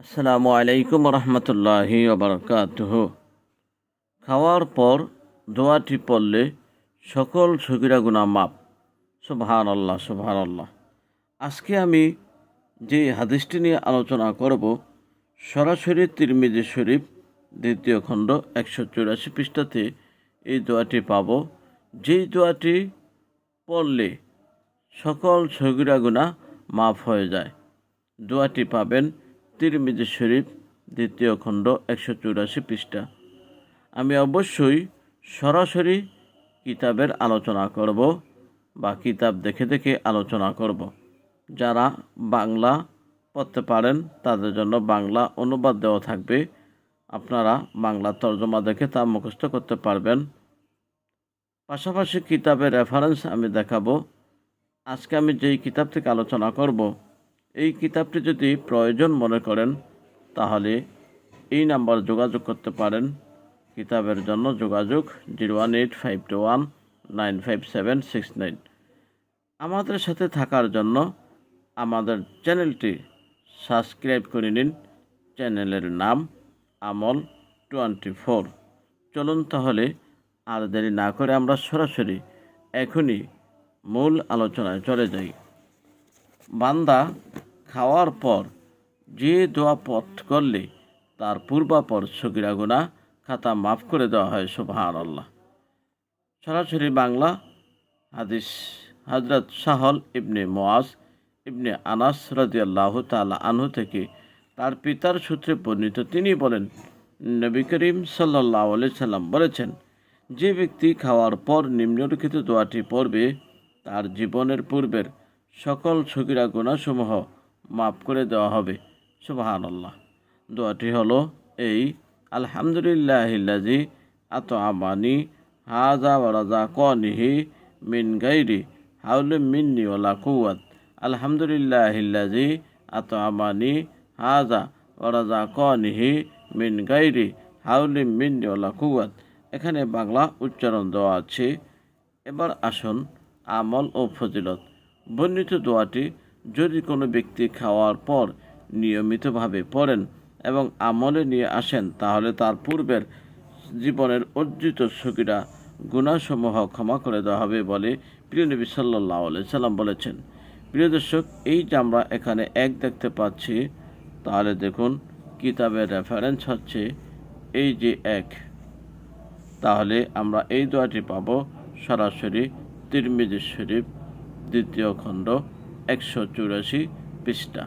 আসসালামু আলাইকুম রহমতুল্লাহি ওবরকাতুহ খাওয়ার পর দোয়াটি পড়লে সকল সগিরা গুণা মাপ সুবহান আল্লাহ সুবহান আল্লাহ আজকে আমি যে হাদিসটি নিয়ে আলোচনা করব, সরাসরি তিরমিজি শরীফ দ্বিতীয় খণ্ড একশো চুরাশি পৃষ্ঠাতে এই দোয়াটি পাব। যেই দোয়াটি পড়লে সকল সগিরা গুণা মাফ হয়ে যায়, দোয়াটি পাবেন তিরমিজি শরীফ, দ্বিতীয় খণ্ড, একশো চুরাশি পৃষ্ঠা। আমি অবশ্যই সরাসরি কিতাবের আলোচনা করব বা কিতাব দেখে দেখে আলোচনা করব। যারা বাংলা পড়তে পারেন, তাদের জন্য বাংলা অনুবাদ দেওয়া থাকবে। আপনারা বাংলা তর্জমা দেখে তা মুখস্থ করতে পারবেন। পাশাপাশি কিতাবের রেফারেন্স আমি দেখাবো। আজকে আমি যেই কিতাব থেকে আলোচনা করব এই কিতাবটি যদি প্রয়োজন মনে করেন, তাহলে এই নাম্বার যোগাযোগ করতে পারেন। কিতাবের জন্য যোগাযোগ zero one eight five two one nine five seven six nine. আমাদের সাথে থাকার জন্য আমাদের চ্যানেলটি সাবস্ক্রাইব করে নিন। চ্যানেলের নাম আমল টোয়েন্টি ফোর। চলুন তাহলে আর দেরি না করে আমরা সরাসরি এখনই মূল আলোচনায় চলে যাই। বান্দা খাওয়ার পর যে দোয়া পথ করলে তার পূর্বাপর সগিরা গুণা খাতা মাফ করে দেওয়া হয় সুবহান আল্লাহ সরাসরি বাংলা হাদিস হজরত সাহল ইবনে মোয়াজ ইবনে আনাস রাদিয়াল্লাহু তাআলা আনহু থেকে তার পিতার সূত্রে বর্ণিত। তিনি বলেন, নবী করিম সাল্লাহ সাল্লাম বলেছেন, যে ব্যক্তি খাওয়ার পর নিম্নলিখিত দোয়াটি পড়বে, তার জীবনের পূর্বের সকল সগিরা গুণাসমূহ মাফ করে দেওয়া হবে। সুবাহান আল্লাহ দোয়াটি হলো এই আলহামদুলিল্লাহিল্লাজি আত আমানি হাজা ওয়ারাজা কনিহি মিন গাইরি হাউলে মিন্নি ওলা কুয়াত আলহামদুলিল্লাহিল্লাজি আত আমানি হাজা ওয়ারাজা কনিহি মিন গাইরি হাউলি মিন্নি ওলা কুয়াত এখানে বাংলা উচ্চারণ দেওয়া আছে। এবার আসুন আমল ও ফজিলত। বর্ণিত দোয়াটি যদি কোনো ব্যক্তি খাওয়ার পর নিয়মিতভাবে পড়েন এবং আমলে নিয়ে আসেন, তাহলে তার পূর্বের জীবনের অর্জিত সুখীরা গুণাসমূহ ক্ষমা করে দেওয়া হবে বলে প্রিয় নবী সাল্লাহ সাল্লাম বলেছেন। প্রিয় দর্শক, এই যে আমরা এখানে এক দেখতে পাচ্ছি, তাহলে দেখুন কিতাবের রেফারেন্স হচ্ছে এই যে এক। তাহলে আমরা এই দোয়াটি পাব সরাসরি তিরমিজি শরীফ দ্বিতীয় খণ্ড একশো চুরাশি পৃষ্ঠা।